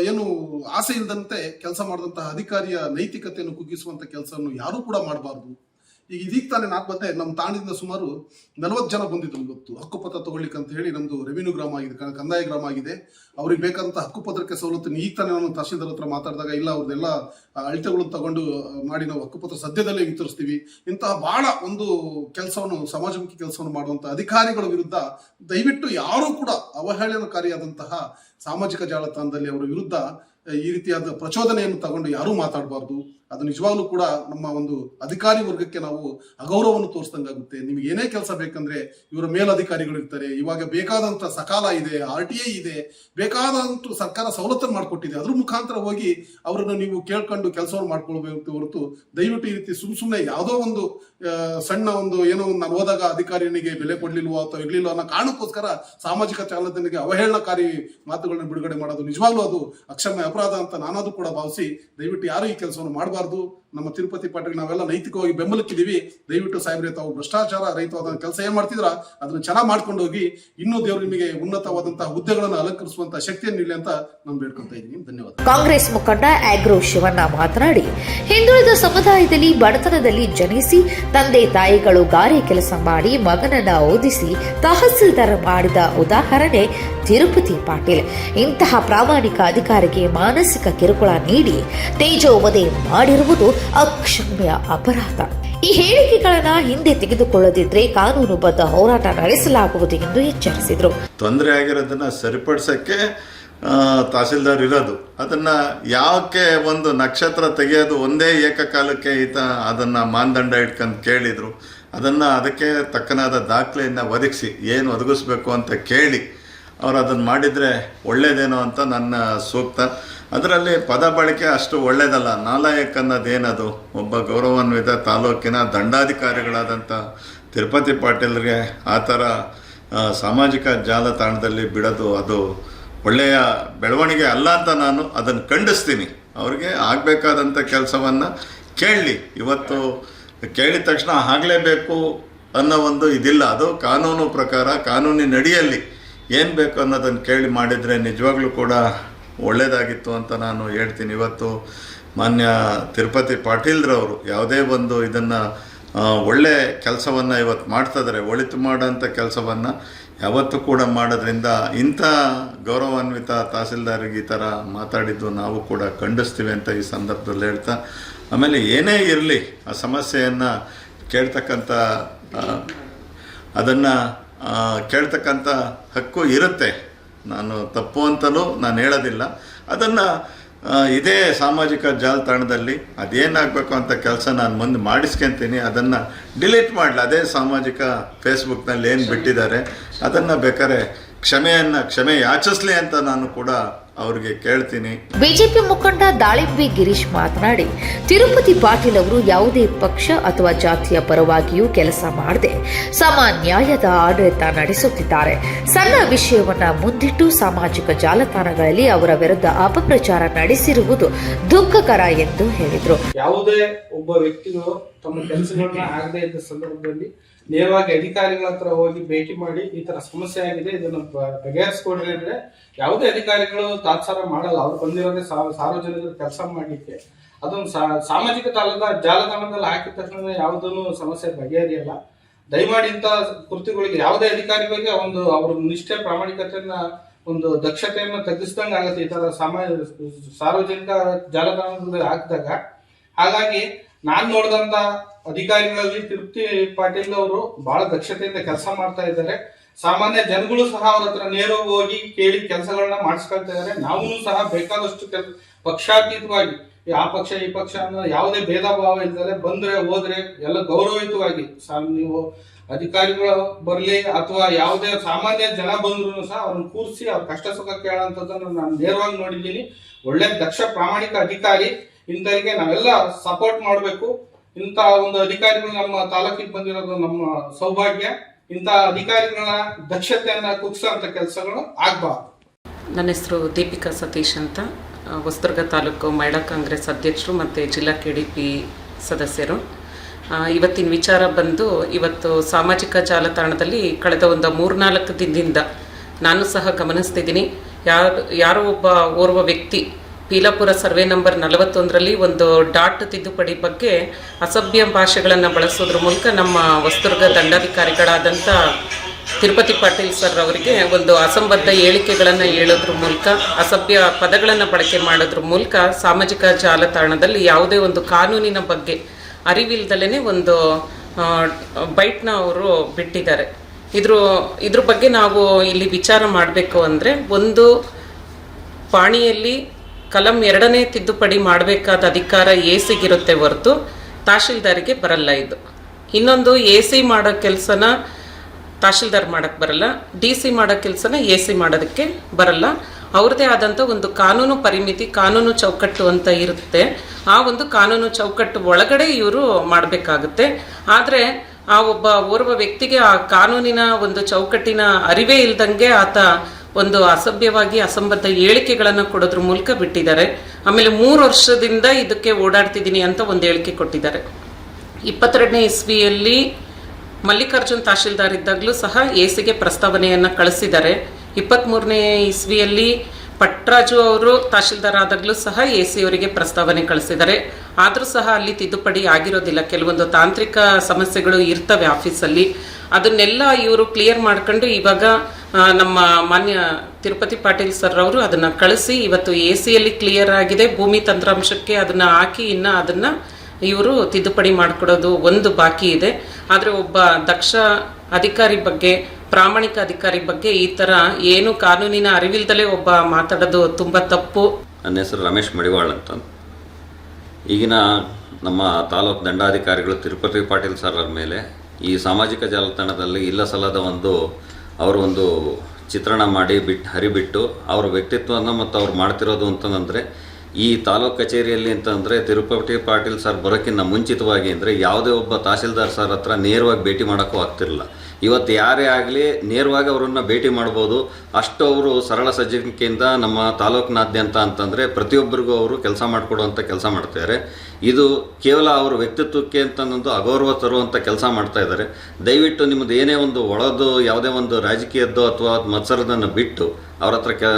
ಏನು ಆಸೆ ಇಲ್ಲದಂತೆ ಕೆಲಸ ಮಾಡಿದಂತಹ ಅಧಿಕಾರಿಯ ನೈತಿಕತೆಯನ್ನು ಕುಗ್ಗಿಸುವಂತ ಕೆಲಸವನ್ನು ಯಾರೂ ಕೂಡ ಮಾಡಬಾರ್ದು. ಈಗ ಇದೀಗ ತಾನೇ ನಾಲ್ಕು ಬಂದೆ ನಮ್ಮ ತಾಣದಿಂದ ಸುಮಾರು ನಲವತ್ತು ಜನ ಬಂದಿದ್ರು ಇವತ್ತು ಹಕ್ಕುಪತ್ರ ತಗೊಳ್ಳಿಕ್ಕೆ ಅಂತ ಹೇಳಿ ನಮ್ದು ರೆವಿನ್ಯೂ ಗ್ರಾಮ ಆಗಿದೆ ಕಂದಾಯ ಗ್ರಾಮ ಆಗಿದೆ. ಅವ್ರಿಗೆ ಬೇಕಂತ ಹಕ್ಕುಪತ್ರಕ್ಕೆ ಸವಲತ್ತು ಈಗ ತಾನೇ ನಾನು ತಹಶೀಲ್ದಾರ್ ಹತ್ರ ಮಾತಾಡಿದಾಗ, ಇಲ್ಲ, ಅವ್ರದ್ದೆಲ್ಲ ಅಳತೆಗಳನ್ನು ತಗೊಂಡು ಮಾಡಿ ನಾವು ಹಕ್ಕುಪತ್ರ ಸದ್ಯದಲ್ಲೇ ವಿತರಿಸ್ತೀವಿ. ಇಂತಹ ಬಹಳ ಒಂದು ಕೆಲಸವನ್ನು, ಸಮಾಜಮುಖಿ ಕೆಲಸವನ್ನು ಮಾಡುವಂತ ಅಧಿಕಾರಿಗಳ ವಿರುದ್ಧ ದಯವಿಟ್ಟು ಯಾರೂ ಕೂಡ ಅವಹೇಳನಕಾರಿಯಾದಂತಹ ಸಾಮಾಜಿಕ ಜಾಲತಾಣದಲ್ಲಿ ಅವರ ವಿರುದ್ಧ, ಈ ರೀತಿಯಾದ ಪ್ರಚೋದನೆಯನ್ನು ತಗೊಂಡು ಯಾರೂ ಮಾತಾಡಬಾರ್ದು. ಅದು ನಿಜವಾಗ್ಲೂ ಕೂಡ ನಮ್ಮ ಒಂದು ಅಧಿಕಾರಿ ವರ್ಗಕ್ಕೆ ನಾವು ಅಗೌರವವನ್ನು ತೋರಿಸ್ದಂಗಾಗುತ್ತೆ. ನಿಮ್ಗೆ ಏನೇ ಕೆಲಸ ಬೇಕಂದ್ರೆ ಇವರ ಮೇಲಧಿಕಾರಿಗಳು ಇರ್ತಾರೆ. ಇವಾಗ ಬೇಕಾದಂತ ಸಕಾಲ ಇದೆ, ಆರ್ ಟಿ ಐ ಇದೆ ಬೇಕಾದಂತ ಸರ್ಕಾರ ಸವಲತ್ತನ್ನು ಮಾಡಿಕೊಟ್ಟಿದೆ. ಅದ್ರ ಮುಖಾಂತರ ಹೋಗಿ ಅವರನ್ನು ನೀವು ಕೇಳ್ಕೊಂಡು ಕೆಲಸವನ್ನು ಮಾಡ್ಕೊಳ್ಬೇಕು ಹೊರತು ದಯವಿಟ್ಟು ಈ ರೀತಿ ಸುಮ್ ಸುಮ್ಮನೆ ಯಾವುದೋ ಒಂದು ಸಣ್ಣ ಒಂದು ಏನೋ ಒಂದು ನಾನು ಹೋದಾಗ ಅಧಿಕಾರಿನಿಗೆ ಬೆಲೆ ಕೊಡ್ಲಿಲ್ವೋ ಅಥವಾ ಇರ್ಲಿಲ್ವೋ ಅನ್ನೋ ಕಾರಣಕ್ಕೋಸ್ಕರ ಸಾಮಾಜಿಕ ಚಾಲತನಿಗೆ ಅವಹೇಳನಕಾರಿ ಮಾತುಗಳನ್ನು ಬಿಡುಗಡೆ ಮಾಡೋದು ನಿಜವಾಗ್ಲೂ ಅದು ಅಕ್ಷಮ್ಯ ಅಪರಾಧ ಅಂತ ನಾನಾದ್ರೂ ಕೂಡ ಭಾವಿಸಿ ದಯವಿಟ್ಟು ಯಾರು ಈ ಕೆಲಸವನ್ನು ಮಾಡಬಾರ್ದು do ನಮ್ಮ ತಿರುಪತಿ ಪಾಟೀಲ್ ನಾವೆಲ್ಲ ನೈತಿಕವಾಗಿ ಬೆಂಬಲಕ್ಕಿದ್ದೀವಿ. ದಯವಿಟ್ಟು ಸಾಹೇಬ್ರೆ, ತಾವು ಭ್ರಷ್ಟಾಚಾರ ರಹಿತವಾದ ಕೆಲಸ ಏನ್ ಮಾಡ್ತಿದ್ರ ಅದನ್ನ ಚೆನ್ನಾಗಿ ಮಾಡ್ಕೊಂಡು ಹೋಗಿ ಇನ್ನೂ ದೇವರು ನಿಮಗೆ ಉನ್ನತವಾದಂತಹ ಹುದ್ದೆಗಳನ್ನು ಅಲಂಕರಿಸುವಂತಹ ಶಕ್ತಿಯನ್ನು ಇಲ್ಲ ಅಂತ ನಾನು ಬೇಡ್ಕೊತಾ ಇದ್ದೀನಿ. ಧನ್ಯವಾದ. ಕಾಂಗ್ರೆಸ್ ಮುಖಂಡ ಆಗ್ರೋ ಶಿವಣ್ಣ ಮಾತನಾಡಿ, ಹಿಂದುಳಿದ ಸಮುದಾಯದಲ್ಲಿ ಬಡತನದಲ್ಲಿ ಜನಿಸಿ, ತಂದೆ ತಾಯಿಗಳು ಗಾರೆ ಕೆಲಸ ಮಾಡಿ, ಮಗನನ್ನ ಓದಿಸಿ, ತಹಸೀಲ್ದಾರ್ ಮಾಡಿದ ಉದಾಹರಣೆ ತಿರುಪತಿ ಪಾಟೀಲ್. ಇಂತಹ ಪ್ರಾಮಾಣಿಕ ಅಧಿಕಾರಿಗೆ ಮಾನಸಿಕ ಕಿರುಕುಳ ನೀಡಿ, ತೇಜೋವಧೆ ಮಾಡಿರುವುದು ಅಕ್ಷಮ್ಯ ಅಪರಾಧ. ಈ ಹೇಳಿಕೆಗಳನ್ನ ಹಿಂದೆ ತೆಗೆದುಕೊಳ್ಳದಿದ್ರೆ ಕಾನೂನುಬದ್ಧ ಹೋರಾಟ ನಡೆಸಲಾಗುವುದು ಎಂದು ಎಚ್ಚರಿಸಿದರು. ತೊಂದರೆ ಆಗಿರೋದನ್ನ ಸರಿಪಡಿಸೋಕ್ಕೆ ತಹಸೀಲ್ದಾರ್ ಇರೋದು. ಅದನ್ನ ಯಾಕೆ ಒಂದು ನಕ್ಷತ್ರ ತೆಗೆಯೋದು ಒಂದೇ ಏಕಕಾಲಕ್ಕೆ ಈತ ಅದನ್ನ ಮಾನದಂಡ ಇಟ್ಕೊಂಡು ಕೇಳಿದ್ರು. ಅದನ್ನ ಅದಕ್ಕೆ ತಕ್ಕನಾದ ದಾಖಲೆಯನ್ನ ಒದಗಿಸಿ, ಏನು ಒದಗಿಸ್ಬೇಕು ಅಂತ ಕೇಳಿ, ಅವರು ಅದನ್ನು ಮಾಡಿದರೆ ಒಳ್ಳೇದೇನೋ ಅಂತ ನನ್ನ ಸೂಕ್ತ. ಅದರಲ್ಲಿ ಪದ ಬಳಕೆ ಅಷ್ಟು ಒಳ್ಳೇದಲ್ಲ. ನಾಲಾಯಕ್ ಅನ್ನೋದೇನದು ಒಬ್ಬ ಗೌರವಾನ್ವಿತ ತಾಲೂಕಿನ ದಂಡಾಧಿಕಾರಿಗಳಾದಂಥ ತಿರುಪತಿ ಪಾಟೀಲ್ರಿಗೆ ಆ ಥರ ಸಾಮಾಜಿಕ ಜಾಲತಾಣದಲ್ಲಿ ಬಿಡೋದು ಅದು ಒಳ್ಳೆಯ ಬೆಳವಣಿಗೆ ಅಲ್ಲ ಅಂತ ನಾನು ಅದನ್ನು ಖಂಡಿಸ್ತೀನಿ. ಅವ್ರಿಗೆ ಆಗಬೇಕಾದಂಥ ಕೆಲಸವನ್ನು ಕೇಳಲಿ. ಇವತ್ತು ಕೇಳಿದ ತಕ್ಷಣ ಆಗಲೇಬೇಕು ಅನ್ನೋ ಒಂದು ಇದಿಲ್ಲ. ಅದು ಕಾನೂನು ಪ್ರಕಾರ ಕಾನೂನಿನಡಿಯಲ್ಲಿ ಏನು ಬೇಕು ಅನ್ನೋದನ್ನು ಕೇಳಿ ಮಾಡಿದರೆ ನಿಜವಾಗ್ಲೂ ಕೂಡ ಒಳ್ಳೆಯದಾಗಿತ್ತು ಅಂತ ನಾನು ಹೇಳ್ತೀನಿ. ಇವತ್ತು ಮಾನ್ಯ ತಿರುಪತಿ ಪಾಟೀಲ್ರವರು ಯಾವುದೇ ಒಂದು ಇದನ್ನು ಒಳ್ಳೆ ಕೆಲಸವನ್ನು ಇವತ್ತು ಮಾಡ್ತಿದ್ದಾರೆ ಒಳಿತು ಮಾಡೋಂಥ ಕೆಲಸವನ್ನು ಯಾವತ್ತೂ ಕೂಡ ಮಾಡೋದ್ರಿಂದ ಇಂಥ ಗೌರವಾನ್ವಿತ ತಹಸೀಲ್ದಾರಿಗೆ ಈ ಥರ ಮಾತಾಡಿದ್ದು ನಾವು ಕೂಡ ಖಂಡಿಸ್ತೀವಿ ಅಂತ ಈ ಸಂದರ್ಭದಲ್ಲಿ ಹೇಳ್ತಾ, ಆಮೇಲೆ ಏನೇ ಇರಲಿ ಆ ಸಮಸ್ಯೆಯನ್ನು ಕೇಳ್ತಕ್ಕಂಥ ಅದನ್ನು ಕೇಳ್ತಕ್ಕಂಥ ಹಕ್ಕು ಇರುತ್ತೆ. ನಾನು ತಪ್ಪು ಅಂತಲೂ ನಾನು ಹೇಳೋದಿಲ್ಲ. ಅದನ್ನು ಇದೇ ಸಾಮಾಜಿಕ ಜಾಲತಾಣದಲ್ಲಿ ಅದೇನಾಗಬೇಕು ಅಂತ ಕೆಲಸ ನಾನು ಮುಂದೆ ಮಾಡಿಸ್ಕೊಂತೀನಿ. ಅದನ್ನು ಡಿಲೀಟ್ ಮಾಡಲಿ. ಅದೇ ಸಾಮಾಜಿಕ ಫೇಸ್ಬುಕ್ನಲ್ಲಿ ಏನು ಬಿಟ್ಟಿದ್ದಾರೆ. ಅದನ್ನು ಬೇಕಾದ್ರೆ ಕ್ಷಮೆಯನ್ನು, ಕ್ಷಮೆ ಯಾಚಿಸ್ಲಿ ಅಂತ ನಾನು ಕೂಡ ಅವ್ರಿಗೆ ಕೇಳ್ತೀನಿ. ಬಿಜೆಪಿ ಮುಖಂಡ ದಾಳಿಂಬೆ ಗಿರೀಶ್ ಮಾತನಾಡಿ ತಿರುಪತಿ ಪಾಟೀಲ್ ಅವರು ಯಾವುದೇ ಪಕ್ಷ ಅಥವಾ ಜಾತಿಯ ಪರವಾಗಿಯೂ ಕೆಲಸ ಮಾಡದೆ ಸಮ ನ್ಯಾಯದ ಆಡಳಿತ ನಡೆಸುತ್ತಿದ್ದಾರೆ. ಸಣ್ಣ ವಿಷಯವನ್ನ ಮುಂದಿಟ್ಟು ಸಾಮಾಜಿಕ ಜಾಲತಾಣಗಳಲ್ಲಿ ಅವರ ವಿರುದ್ಧ ಅಪಪ್ರಚಾರ ನಡೆಸಿರುವುದು ದುಃಖಕರ ಎಂದು ಹೇಳಿದರು. ಯಾವುದೇ ಒಬ್ಬ ವ್ಯಕ್ತಿಗಳು ತಮ್ಮ ಕೆಲಸಗಳನ್ನ ಆಗದೆ ಇದ್ದ ಸಂದರ್ಭದಲ್ಲಿ ನೇರವಾಗಿ ಅಧಿಕಾರಿಗಳ ಹತ್ರ ಹೋಗಿ ಭೇಟಿ ಮಾಡಿ ಈ ತರ ಸಮಸ್ಯೆ ಆಗಿದೆ ಇದನ್ನು ಬಗೆಹರಿಸಿಕೊಡ್ರಿ ಅಂದ್ರೆ ಯಾವುದೇ ಅಧಿಕಾರಿಗಳು ತಾತ್ಸಾರ ಮಾಡಲ್ಲ. ಅವ್ರು ಬಂದಿರೋದೇ ಸಾರ್ವಜನಿಕರು ಕೆಲಸ ಮಾಡಲಿಕ್ಕೆ. ಅದೊಂದು ಸಾಮಾಜಿಕ ಜಾಲದ ಜಾಲತಾಣದಲ್ಲಿ ಹಾಕಿದ ತಕ್ಷಣ ಯಾವುದೂ ಸಮಸ್ಯೆ ಬಗೆಹರಿಯಲ್ಲ. ದಯಮಾಡಿ ಇಂಥ ಕೃತಿಗಳಿಗೆ ಯಾವುದೇ ಅಧಿಕಾರಿಗಳಿಗೆ ಒಂದು ಅವ್ರ ನಿಷ್ಠೆ ಪ್ರಾಮಾಣಿಕತೆಯನ್ನ, ಒಂದು ದಕ್ಷತೆಯನ್ನು ತಗ್ಗಿಸ್ದಂಗೆ ಆಗುತ್ತೆ ಈ ತರ ಸಾಮಾನ್ಯ ಸಾರ್ವಜನಿಕ ಜಾಲತಾಣದಲ್ಲಿ ಹಾಕಿದಾಗ. ಹಾಗಾಗಿ ನಾನು ನೋಡಿದಂತ ಅಧಿಕಾರಿಗಳಲ್ಲಿ ತೃಪ್ತಿ ಪಾಟೀಲ್ ಅವರು ಬಹಳ ದಕ್ಷತೆಯಿಂದ ಕೆಲಸ ಮಾಡ್ತಾ ಇದ್ದಾರೆ. ಸಾಮಾನ್ಯ ಜನಗಳು ಸಹ ಅವ್ರ ಹತ್ರ ನೇರವಾಗಿ ಹೋಗಿ ಕೇಳಿ ಕೆಲಸಗಳನ್ನ ಮಾಡಿಸ್ಕೊಳ್ತಾ ಇದ್ದಾರೆ ನಾವು ಸಹ ಬೇಕಾದಷ್ಟು ಕೆಲ, ಪಕ್ಷಾತೀತವಾಗಿ ಆ ಪಕ್ಷ ಈ ಪಕ್ಷ ಅನ್ನೋ ಯಾವುದೇ ಭೇದ ಭಾವ ಇಲ್ದಲೆ ಬಂದ್ರೆ ಹೋದ್ರೆ ಎಲ್ಲ ಗೌರವಯುತವಾಗಿ ನೀವು ಅಧಿಕಾರಿಗಳು ಬರಲಿ ಅಥವಾ ಯಾವುದೇ ಸಾಮಾನ್ಯ ಜನ ಬಂದ್ರು ಸಹ ಅವ್ರನ್ನ ಕೂರಿಸಿ ಅವ್ರ ಕಷ್ಟ ಸುಖ ಕೇಳೋಂಥದ್ದನ್ನು ನಾನು ನೇರವಾಗಿ ನೋಡಿದ್ದೀನಿ. ಒಳ್ಳೆ ದಕ್ಷ ಪ್ರಾಮಾಣಿಕ ಅಧಿಕಾರಿ, ಇಂಥವರಿಗೆ ನಾವೆಲ್ಲ ಸಪೋರ್ಟ್ ಮಾಡಬೇಕು. ಇಂಥ ಒಂದು ಅಧಿಕಾರಿಗಳು ನಮ್ಮ ತಾಲೂಕಿಗೆ ಬಂದಿರೋದು ನಮ್ಮ ಸೌಭಾಗ್ಯ. ಇಂಥ ಅಧಿಕಾರಿಗಳ ದಕ್ಷತೆಯನ್ನ ಕುಗ್ಸೋಂಥ ಕೆಲಸಗಳು ಆಗ್ಬಾರ್ದು. ನನ್ನ ಹೆಸರು ದೀಪಿಕಾ ಸತೀಶ್ ಅಂತ. ಹೊಸದುರ್ಗ ತಾಲೂಕು ಮಹಿಳಾ ಕಾಂಗ್ರೆಸ್ ಅಧ್ಯಕ್ಷರು ಮತ್ತು ಜಿಲ್ಲಾ ಕೆ ಡಿ ಪಿ ಸದಸ್ಯರು ಇವತ್ತಿನ ವಿಚಾರ ಬಂದು ಇವತ್ತು ಸಾಮಾಜಿಕ ಜಾಲತಾಣದಲ್ಲಿ ಕಳೆದ ಒಂದು ಮೂರ್ನಾಲ್ಕು ದಿನದಿಂದ ನಾನು ಸಹ ಗಮನಿಸ್ತಿದ್ದೀನಿ. ಯಾರು, ಯಾರೋ ಒಬ್ಬ ಓರ್ವ ವ್ಯಕ್ತಿ ಪೀಲಾಪುರ ಸರ್ವೆ ನಂಬರ್ ನಲವತ್ತೊಂದರಲ್ಲಿ ಒಂದು ಡಾಟ್ ತಿದ್ದುಪಡಿ ಬಗ್ಗೆ ಅಸಭ್ಯ ಭಾಷೆಗಳನ್ನು ಬಳಸೋದ್ರ ಮೂಲಕ ನಮ್ಮ ಹೊಸದುರ್ಗ ದಂಡಾಧಿಕಾರಿಗಳಾದಂಥ ತಿರುಪತಿ ಪಾಟೀಲ್ ಸರ್ ಅವರಿಗೆ ಒಂದು ಅಸಂಬದ್ಧ ಹೇಳಿಕೆಗಳನ್ನು ಹೇಳೋದ್ರ ಮೂಲಕ, ಅಸಭ್ಯ ಪದಗಳನ್ನು ಬಳಕೆ ಮಾಡೋದ್ರ ಮೂಲಕ ಸಾಮಾಜಿಕ ಜಾಲತಾಣದಲ್ಲಿ ಯಾವುದೇ ಒಂದು ಕಾನೂನಿನ ಬಗ್ಗೆ ಅರಿವಿಲ್ದಲೇ ಒಂದು ಬೈಟ್ನ ಅವರು ಬಿಟ್ಟಿದ್ದಾರೆ. ಇದ್ರ ಇದ್ರ ಬಗ್ಗೆ ನಾವು ಇಲ್ಲಿ ವಿಚಾರ ಮಾಡಬೇಕು ಅಂದರೆ ಒಂದು ಪಾಣಿಯಲ್ಲಿ ಕಲಂ ಎರಡನೇ ತಿದ್ದುಪಡಿ ಮಾಡಬೇಕಾದ ಅಧಿಕಾರ ಎ ಸಿಗಿರುತ್ತೆ ಹೊರತು ತಹಶೀಲ್ದಾರಿಗೆ ಬರಲ್ಲ ಇದು. ಇನ್ನೊಂದು ಎ ಸಿ ಮಾಡೋ ಕೆಲಸನ ತಹಶೀಲ್ದಾರ್ ಮಾಡೋಕ್ಕೆ ಬರಲ್ಲ ಡಿ ಸಿ ಮಾಡೋ ಕೆಲಸನ ಎ ಸಿ ಮಾಡೋದಕ್ಕೆ ಬರಲ್ಲ. ಅವ್ರದ್ದೇ ಆದಂಥ ಒಂದು ಕಾನೂನು ಪರಿಮಿತಿ, ಕಾನೂನು ಚೌಕಟ್ಟು ಅಂತ ಇರುತ್ತೆ. ಆ ಒಂದು ಕಾನೂನು ಚೌಕಟ್ಟು ಒಳಗಡೆ ಇವರು ಮಾಡಬೇಕಾಗುತ್ತೆ. ಆದರೆ ಆ ಒಬ್ಬ ಓರ್ವ ವ್ಯಕ್ತಿಗೆ ಆ ಕಾನೂನಿನ ಒಂದು ಚೌಕಟ್ಟಿನ ಅರಿವೇ ಇಲ್ದಂಗೆ ಆತ ಒಂದು ಅಸಭ್ಯವಾಗಿ ಅಸಂಬದ್ಧ ಹೇಳಿಕೆಗಳನ್ನು ಕೊಡೋದ್ರ ಮೂಲಕ ಬಿಟ್ಟಿದ್ದಾರೆ. ಆಮೇಲೆ ಮೂರು ವರ್ಷದಿಂದ ಇದಕ್ಕೆ ಓಡಾಡ್ತಿದ್ದೀನಿ ಅಂತ ಒಂದು ಹೇಳಿಕೆ ಕೊಟ್ಟಿದ್ದಾರೆ. ಇಪ್ಪತ್ತೆರಡನೇ ಇಸ್ವಿಯಲ್ಲಿ ಮಲ್ಲಿಕಾರ್ಜುನ್ ತಹಶೀಲ್ದಾರ್ ಇದ್ದಾಗಲೂ ಸಹ ಎಸಿಗೆ ಪ್ರಸ್ತಾವನೆಯನ್ನು ಕಳಿಸಿದ್ದಾರೆ. ಇಪ್ಪತ್ತ್ಮೂರನೇ ಇಸ್ವಿಯಲ್ಲಿ ಪಟ್ರಾಜು ಅವರು ತಹಶೀಲ್ದಾರ್ ಆದಾಗಲೂ ಸಹ ಎ ಸಿ ಅವರಿಗೆ ಪ್ರಸ್ತಾವನೆ ಕಳಿಸಿದ್ದಾರೆ. ಆದರೂ ಸಹ ಅಲ್ಲಿ ತಿದ್ದುಪಡಿ ಆಗಿರೋದಿಲ್ಲ. ಕೆಲವೊಂದು ತಾಂತ್ರಿಕ ಸಮಸ್ಯೆಗಳು ಇರ್ತವೆ ಆಫೀಸಲ್ಲಿ. ಅದನ್ನೆಲ್ಲ ಇವರು ಕ್ಲಿಯರ್ ಮಾಡ್ಕೊಂಡು ಇವಾಗ ನಮ್ಮ ಮಾನ್ಯ ತಿರುಪತಿ ಪಾಟೀಲ್ ಸರ್ ಅವರು ಅದನ್ನ ಕಳಿಸಿ ಇವತ್ತು ಎ ಸಿಯಲ್ಲಿ ಕ್ಲಿಯರ್ ಆಗಿದೆ. ಭೂಮಿ ತಂತ್ರಾಂಶಕ್ಕೆ ಅದನ್ನ ಹಾಕಿ ಇನ್ನ ಅದನ್ನ ಇವರು ತಿದ್ದುಪಡಿ ಮಾಡಿಕೊಡೋದು ಒಂದು ಬಾಕಿ ಇದೆ. ಆದರೆ ಒಬ್ಬ ದಕ್ಷ ಅಧಿಕಾರಿ ಬಗ್ಗೆ, ಪ್ರಾಮಾಣಿಕ ಅಧಿಕಾರಿ ಬಗ್ಗೆ ಈ ತರ ಏನು ಕಾನೂನಿನ ಅರಿವಿಲ್ದಲೇ ಒಬ್ಬ ಮಾತಾಡೋದು ತುಂಬಾ ತಪ್ಪು. ನನ್ನ ಹೆಸರು ರಮೇಶ್ ಮಡಿವಾಳ್ ಅಂತ. ಈಗಿನ ನಮ್ಮ ತಾಲೂಕು ದಂಡಾಧಿಕಾರಿಗಳು ತಿರುಪತಿ ಪಾಟೀಲ್ ಸರ್ ಅವ್ರ ಮೇಲೆ ಈ ಸಾಮಾಜಿಕ ಜಾಲತಾಣದಲ್ಲಿ ಇಲ್ಲ ಸಲ್ಲದ ಒಂದು ಅವರು ಒಂದು ಚಿತ್ರಣ ಮಾಡಿ ಬಿಟ್ಟು ಹರಿಬಿಟ್ಟು ಅವರ ವ್ಯಕ್ತಿತ್ವವನ್ನು ಮತ್ತು ಅವ್ರು ಮಾಡ್ತಿರೋದು ಅಂತಂದರೆ, ಈ ತಾಲೂಕು ಕಚೇರಿಯಲ್ಲಿ ಅಂತಂದರೆ ತಿರುಪತಿ ಪಾಟೀಲ್ ಸರ್ ಬರೋಕ್ಕಿಂತ ಮುಂಚಿತವಾಗಿ ಅಂದರೆ ಯಾವುದೇ ಒಬ್ಬ ತಹಸೀಲ್ದಾರ್ ಸರ್ ಹತ್ರ ನೇರವಾಗಿ ಭೇಟಿ ಮಾಡೋಕ್ಕೂ ಆಗ್ತಿರಲಿಲ್ಲ. ಇವತ್ತು ಯಾರೇ ಆಗಲಿ ನೇರವಾಗಿ ಅವರನ್ನು ಭೇಟಿ ಮಾಡ್ಬೋದು. ಅಷ್ಟು ಅವರು ಸರಳ ಸಜ್ಜನಿಕೆಯಿಂದ ನಮ್ಮ ತಾಲೂಕಿನಾದ್ಯಂತ ಅಂತಂದರೆ ಪ್ರತಿಯೊಬ್ಬರಿಗೂ ಅವರು ಕೆಲಸ ಮಾಡಿಕೊಡುವಂಥ ಕೆಲಸ ಮಾಡ್ತಾರೆ ಇದು ಕೇವಲ ಅವರ ವ್ಯಕ್ತಿತ್ವಕ್ಕೆ ಅಂತಂದು ಅಗೌರವ ತರುವಂಥ ಕೆಲಸ ಮಾಡ್ತಾ ಇದ್ದಾರೆ. ದಯವಿಟ್ಟು ನಿಮ್ಮದು ಏನೇ ಒಂದು ಒಳದು ಯಾವುದೇ ಒಂದು ರಾಜಕೀಯದ್ದು ಅಥವಾ ಮತ್ಸರದನ್ನು ಬಿಟ್ಟು ಅವ್ರ ಹತ್ರ ಕೆ,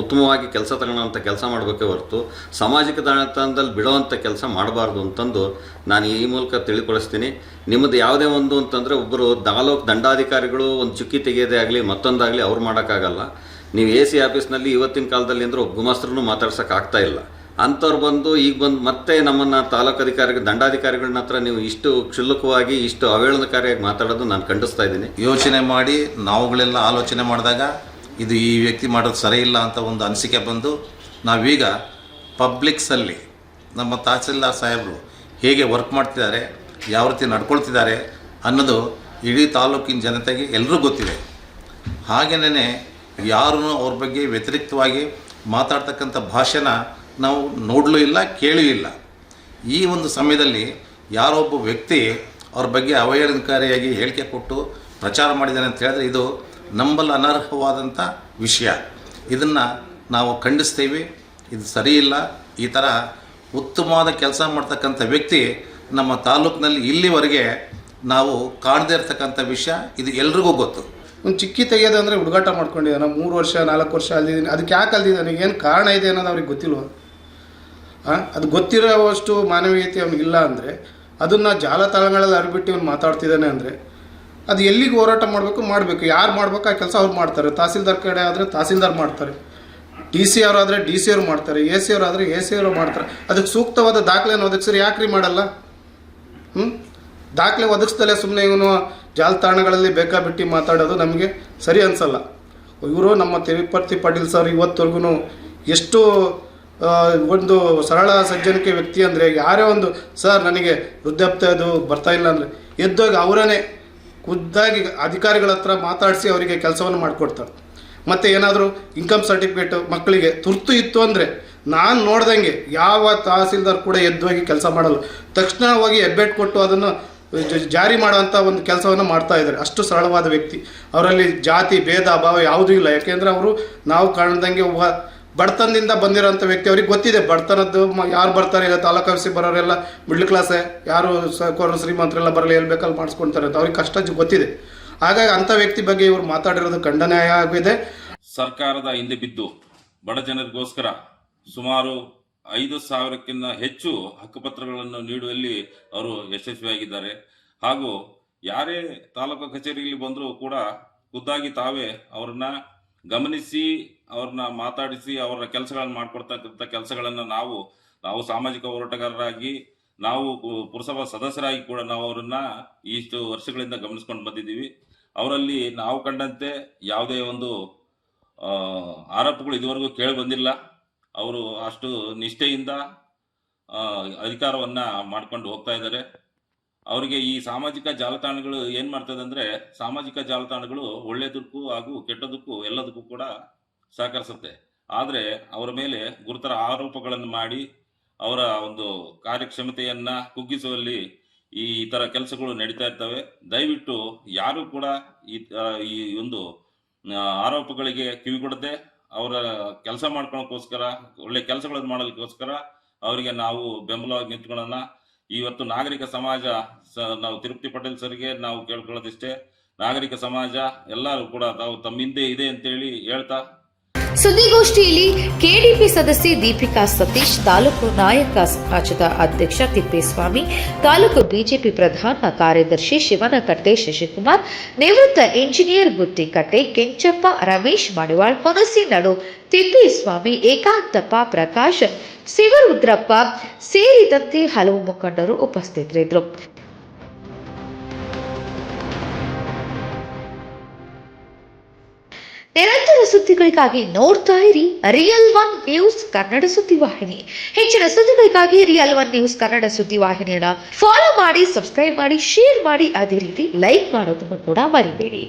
ಉತ್ತಮವಾಗಿ ಕೆಲಸ ತಗೊಳ್ಳೋಂಥ ಕೆಲಸ ಮಾಡಬೇಕೇ ಹೊರತು ಸಾಮಾಜಿಕ ಜಾಲತಾಣದಲ್ಲಿ ಬಿಡುವಂಥ ಕೆಲಸ ಮಾಡಬಾರ್ದು ಅಂತಂದು ನಾನು ಈ ಮೂಲಕ ತಿಳಿಕೊಳಿಸ್ತೀನಿ. ನಿಮ್ಮದು ಯಾವುದೇ ಒಂದು ಅಂತಂದರೆ ಒಬ್ಬರು ತಾಲೂಕು ದಂಡಾಧಿಕಾರಿಗಳು ಒಂದು ಚುಕ್ಕಿ ತೆಗೆಯೋದೇ ಆಗಲಿ ಮತ್ತೊಂದಾಗಲಿ ಅವ್ರು ಮಾಡೋಕ್ಕಾಗಲ್ಲ. ನೀವು ಎ ಸಿ ಆಫೀಸ್ನಲ್ಲಿ ಇವತ್ತಿನ ಕಾಲದಲ್ಲಿ ಅಂದರೆ ಒಬ್ಬ ಗುಮಾಸ್ತರನ್ನು ಮಾತಾಡ್ಸೋಕ್ಕಾಗ್ತಾ ಇಲ್ಲ. ಅಂಥವ್ರು ಬಂದು ಈಗ ಬಂದು ಮತ್ತೆ ನಮ್ಮನ್ನು ತಾಲೂಕು ಅಧಿಕಾರಿಗಳು, ದಂಡಾಧಿಕಾರಿಗಳನ್ನ ಹತ್ರ ನೀವು ಇಷ್ಟು ಕ್ಷುಲ್ಲಕವಾಗಿ, ಇಷ್ಟು ಅವೇಳನಕಾರಿಯಾಗಿ ಮಾತಾಡೋದು ನಾನು ಖಂಡಿಸ್ತಾ ಇದ್ದೀನಿ. ಯೋಚನೆ ಮಾಡಿ, ನಾವುಗಳೆಲ್ಲ ಆಲೋಚನೆ ಮಾಡಿದಾಗ ಇದು ಈ ವ್ಯಕ್ತಿ ಮಾಡೋದು ಸರಿ ಇಲ್ಲ ಅಂತ ಒಂದು ಅನಿಸಿಕೆ ಬಂದು ನಾವೀಗ ಪಬ್ಲಿಕ್ಸಲ್ಲಿ ನಮ್ಮ ತಹಸೀಲ್ದಾರ್ ಸಾಹೇಬರು ಹೇಗೆ ವರ್ಕ್ ಮಾಡ್ತಿದ್ದಾರೆ, ಯಾವ ರೀತಿ ನಡ್ಕೊಳ್ತಿದ್ದಾರೆ ಅನ್ನೋದು ಇಡೀ ತಾಲೂಕಿನ ಜನತೆಗೆ ಎಲ್ಲರೂ ಗೊತ್ತಿದೆ. ಹಾಗೆಯೇ ಯಾರೂ ಅವ್ರ ಬಗ್ಗೆ ವ್ಯತಿರಿಕ್ತವಾಗಿ ಮಾತಾಡ್ತಕ್ಕಂಥ ಭಾಷೆನ ನಾವು ನೋಡಲೂ ಇಲ್ಲ, ಕೇಳೂ ಇಲ್ಲ. ಈ ಒಂದು ಸಮಯದಲ್ಲಿ ಯಾರೊಬ್ಬ ವ್ಯಕ್ತಿ ಅವ್ರ ಬಗ್ಗೆ ಅವಹೇಳನಕಾರಿಯಾಗಿ ಹೇಳಿಕೆ ಕೊಟ್ಟು ಪ್ರಚಾರ ಮಾಡಿದ್ದಾನೆ ಅಂತ ಹೇಳಿದ್ರೆ ಇದು ನಂಬಲು ಅನರ್ಹವಾದಂಥ ವಿಷಯ. ಇದನ್ನು ನಾವು ಖಂಡಿಸ್ತೀವಿ. ಇದು ಸರಿಯಿಲ್ಲ ಈ ಥರ ಉತ್ತಮವಾದ ಕೆಲಸ ಮಾಡ್ತಕ್ಕಂಥ ವ್ಯಕ್ತಿ ನಮ್ಮ ತಾಲೂಕಿನಲ್ಲಿ ಇಲ್ಲಿವರೆಗೆ ನಾವು ಕಾಣದೇ ಇರ್ತಕ್ಕಂಥ ವಿಷಯ, ಇದು ಎಲ್ರಿಗೂ ಗೊತ್ತು. ಒಂದು ಚಿಕ್ಕಿ ತೆಗೆಯೋದು ಅಂದರೆ ಹುಡುಗಾಟ ಮಾಡ್ಕೊಂಡಿದ್ದಾನೆ. ಮೂರು ವರ್ಷ, ನಾಲ್ಕು ವರ್ಷ ಅಲ್ಲಿದ್ದೀನಿ ಅದಕ್ಕೆ ಯಾಕೆ ಅಲ್ದಿದ್ದಾನೆ? ಏನು ಕಾರಣ ಇದೆ ಅನ್ನೋದು ಅವ್ರಿಗೆ ಗೊತ್ತಿಲ್ವ? ಅದು ಗೊತ್ತಿರೋವಷ್ಟು ಮಾನವೀಯತೆ ಅವನಿಗಿಲ್ಲ ಅಂದರೆ, ಅದನ್ನು ಜಾಲತಾಣಗಳಲ್ಲಿ ಅರಿಬಿಟ್ಟು ಅವ್ನು ಮಾತಾಡ್ತಿದ್ದಾನೆ ಅಂದರೆ, ಅದು ಎಲ್ಲಿಗೆ ಹೋರಾಟ ಮಾಡಬೇಕು ಮಾಡಬೇಕು. ಯಾರು ಮಾಡ್ಬೇಕು, ಆ ಕೆಲಸ ಅವ್ರು ಮಾಡ್ತಾರೆ. ತಹಸೀಲ್ದಾರ್ ಕಡೆ ಆದರೆ ತಹಸೀಲ್ದಾರ್ ಮಾಡ್ತಾರೆ. ಡಿ ಸಿ ಅವರಾದರೆ ಡಿ ಸಿ ಅವ್ರು ಮಾಡ್ತಾರೆ. ಎ ಸಿ ಅವರಾದರೆ ಎ ಸಿ ಅವರು ಮಾಡ್ತಾರೆ. ಅದಕ್ಕೆ ಸೂಕ್ತವಾದ ದಾಖಲೆಯನ್ನು ಒದಗಿಸ್ರಿ? ಯಾಕ್ರಿ ಮಾಡಲ್ಲ? ಹ್ಞೂ ದಾಖಲೆ ಒದಗಿಸ್ದಲ್ಲೇ ಸುಮ್ಮನೆ ಇವನು ಜಾಲತಾಣಗಳಲ್ಲಿ ಬೇಕಾಬಿಟ್ಟು ಮಾತಾಡೋದು ನಮಗೆ ಸರಿ ಅನಿಸಲ್ಲ. ಇವರು ನಮ್ಮ ತಿರುಪತಿ ಪಾಟೀಲ್ ಸರ್ ಇವತ್ತವರೆಗೂ ಎಷ್ಟು ಒಂದು ಸರಳ ಸಜ್ಜನಿಕೆ ವ್ಯಕ್ತಿ ಅಂದರೆ ಯಾರೇ ಒಂದು, ಸರ್, ನನಗೆ ವೃದ್ಧಾಪ್ತ ಅದು ಬರ್ತಾ ಇಲ್ಲ ಅಂದರೆ ಎದ್ದೋಗಿ ಅವರೇ ಖುದ್ದಾಗಿ ಅಧಿಕಾರಿಗಳ ಹತ್ರ ಮಾತಾಡಿಸಿ ಅವರಿಗೆ ಕೆಲಸವನ್ನು ಮಾಡಿಕೊಡ್ತಾರೆ. ಮತ್ತು ಏನಾದರೂ ಇನ್ಕಮ್ ಸರ್ಟಿಫಿಕೇಟ್ ಮಕ್ಕಳಿಗೆ ತುರ್ತು ಇತ್ತು ಅಂದರೆ ನಾನು ನೋಡ್ದಂಗೆ ಯಾವ ತಹಸೀಲ್ದಾರ್ ಕೂಡ ಎದ್ದೋಗಿ ಕೆಲಸ ಮಾಡಲ್ಲ. ತಕ್ಷಣ ಹೋಗಿ ಹೆಬ್ಬೆಟ್ ಕೊಟ್ಟು ಅದನ್ನು ಜಾರಿ ಮಾಡುವಂಥ ಒಂದು ಕೆಲಸವನ್ನು ಮಾಡ್ತಾ ಇದ್ದಾರೆ. ಅಷ್ಟು ಸರಳವಾದ ವ್ಯಕ್ತಿ. ಅವರಲ್ಲಿ ಜಾತಿ, ಭೇದ, ಭಾವ ಯಾವುದೂ ಇಲ್ಲ. ಯಾಕೆಂದರೆ ಅವರು ನಾವು ಕಾಣ್ದಂಗೆ ಒಬ್ಬ ಬಡತನದಿಂದ ಬಂದಿರೋಂಥ ವ್ಯಕ್ತಿ, ಅವ್ರಿಗೆ ಗೊತ್ತಿದೆ, ಬಡತನದ್ದು ಯಾರು ಬರ್ತಾರೆ, ಇಲ್ಲ ತಾಲೂಕು ಆಫೀಸಿಗೆ ಬರೋರೆಲ್ಲ ಮಿಡ್ಲ್ ಕ್ಲಾಸೇ ಯಾರು ಕೋರ್ನ ಶ್ರೀಮಂತರೆಲ್ಲ ಬರಲಿ, ಎಲ್ಲಿ ಬೇಕಲ್ಲಿ ಮಾಡಿಸ್ಕೊಳ್ತಾರೆ ಅಂತ ಅವ್ರಿಗೆ ಕಷ್ಟ ಗೊತ್ತಿದೆ. ಹಾಗಾಗಿ ಅಂಥ ವ್ಯಕ್ತಿ ಬಗ್ಗೆ ಇವರು ಮಾತಾಡಿರೋದು ಖಂಡನೀಯ ಆಗಿದೆ. ಸರ್ಕಾರದ ಹಿಂದೆ ಬಿದ್ದು ಬಡ ಜನರಿಗೋಸ್ಕರ ಸುಮಾರು ಐದು ಸಾವಿರಕ್ಕಿಂತ ಹೆಚ್ಚು ಹಕ್ಕುಪತ್ರಗಳನ್ನು ನೀಡುವಲ್ಲಿ ಅವರು ಯಶಸ್ವಿಯಾಗಿದ್ದಾರೆ. ಹಾಗೂ ಯಾರೇ ತಾಲೂಕು ಕಚೇರಿಯಲ್ಲಿ ಬಂದರೂ ಕೂಡ ಖುದ್ದಾಗಿ ತಾವೇ ಅವರನ್ನ ಗಮನಿಸಿ ಅವ್ರನ್ನ ಮಾತಾಡಿಸಿ ಅವರ ಕೆಲಸಗಳನ್ನು ಮಾಡ್ಕೊಡ್ತಕ್ಕಂಥ ಕೆಲಸಗಳನ್ನು ನಾವು ನಾವು ಸಾಮಾಜಿಕ ಹೋರಾಟಗಾರರಾಗಿ, ನಾವು ಪುರಸಭಾ ಸದಸ್ಯರಾಗಿ ಕೂಡ ನಾವು ಅವರನ್ನ ಇಷ್ಟು ವರ್ಷಗಳಿಂದ ಗಮನಿಸ್ಕೊಂಡು ಬಂದಿದ್ದೀವಿ. ಅವರಲ್ಲಿ ನಾವು ಕಂಡಂತೆ ಯಾವುದೇ ಒಂದು ಆರೋಪಗಳು ಇದುವರೆಗೂ ಕೇಳಿ ಬಂದಿಲ್ಲ. ಅವರು ಅಷ್ಟು ನಿಷ್ಠೆಯಿಂದ ಅಧಿಕಾರವನ್ನ ಮಾಡ್ಕೊಂಡು ಹೋಗ್ತಾ ಇದ್ದಾರೆ. ಅವರಿಗೆ ಈ ಸಾಮಾಜಿಕ ಜಾಲತಾಣಗಳು ಏನು ಮಾಡ್ತದೆ ಅಂದ್ರೆ ಸಾಮಾಜಿಕ ಜಾಲತಾಣಗಳು ಒಳ್ಳೆಯದಕ್ಕೂ ಹಾಗೂ ಕೆಟ್ಟದಕ್ಕೂ ಎಲ್ಲದಕ್ಕೂ ಕೂಡ ಸಹಕರಿಸುತ್ತೆ. ಆದರೆ ಅವರ ಮೇಲೆ ಗುರುತರ ಆರೋಪಗಳನ್ನು ಮಾಡಿ ಅವರ ಒಂದು ಕಾರ್ಯಕ್ಷಮತೆಯನ್ನ ಕುಗ್ಗಿಸುವಲ್ಲಿ ಈ ತರ ಕೆಲಸಗಳು ನಡೀತಾ ಇರ್ತವೆ. ದಯವಿಟ್ಟು ಯಾರು ಕೂಡ ಈ ಈ ಒಂದು ಆರೋಪಗಳಿಗೆ ಕಿವಿ ಕೊಡದೆ ಅವರ ಕೆಲಸ ಮಾಡ್ಕೊಳಕ್ಕೋಸ್ಕರ, ಒಳ್ಳೆ ಕೆಲಸಗಳನ್ನು ಮಾಡೋದಕ್ಕೋಸ್ಕರ ಅವರಿಗೆ ನಾವು ಬೆಂಬಲವಾಗಿ ನಿಂತ್ಕೊಳ್ಳೋಣ. ಇವತ್ತು ನಾಗರಿಕ ಸಮಾಜ ನಾವು ತಿರುಪತಿ ಪಟೇಲ್ ಸರ್ಗೆ ನಾವು ಕೇಳ್ಕೊಳ್ಳೋದಿಷ್ಟೇ. ನಾಗರಿಕ ಸಮಾಜ ಎಲ್ಲರೂ ಕೂಡ ತಾವು ತಮ್ಮ ಹಿಂದೆ ಇದೆ ಅಂತೇಳಿ ಹೇಳ್ತಾ ಸುದ್ದಿಗೋಷ್ಠಿಯಲ್ಲಿ ಕೆಡಿಪಿ ಸದಸ್ಯೆ ದೀಪಿಕಾ ಸತೀಶ್, ತಾಲೂಕು ನಾಯಕ ಸಮಾಜದ ಅಧ್ಯಕ್ಷ ತಿಪ್ಪೇಸ್ವಾಮಿ, ತಾಲೂಕು ಬಿಜೆಪಿ ಪ್ರಧಾನ ಕಾರ್ಯದರ್ಶಿ ಶಿವನಕಟ್ಟೆ ಶಶಿಕುಮಾರ್, ನಿವೃತ್ತ ಇಂಜಿನಿಯರ್ ಗುತ್ತಿಕಟ್ಟೆ ಕೆಂಚಪ್ಪ ರಮೇಶ್, ಮಡಿವಾಳ್ ಹೊನಸಿ ನಡು ತಿಪ್ಪೇಸ್ವಾಮಿ, ಏಕಾಂತಪ್ಪ ಪ್ರಕಾಶ್, ಶಿವರುದ್ರಪ್ಪ ಸೇರಿದಂತೆ ಹಲವು ಮುಖಂಡರು ಉಪಸ್ಥಿತರಿದ್ದರು. ನಿರಂತರ ಸುದ್ದಿಗಳಿಗಾಗಿ ನೋಡ್ತಾ ಇರಿ ರಿಯಲ್ ಒನ್ ನ್ಯೂಸ್ ಕನ್ನಡ ಸುದ್ದಿ ವಾಹಿನಿ. ಹೆಚ್ಚಿನ ಸುದ್ದಿಗಳಿಗಾಗಿ ರಿಯಲ್ ಒನ್ ನ್ಯೂಸ್ ಕನ್ನಡ ಸುದ್ದಿ ವಾಹಿನಿಯನ್ನ ಫಾಲೋ ಮಾಡಿ ಸಬ್ಸ್ಕ್ರೈಬ್ ಮಾಡಿ ಶೇರ್ ಮಾಡಿ. ಅದೇ ರೀತಿ ಲೈಕ್ ಮಾಡೋದನ್ನು ಕೂಡ ಮರಿಬೇಡಿ.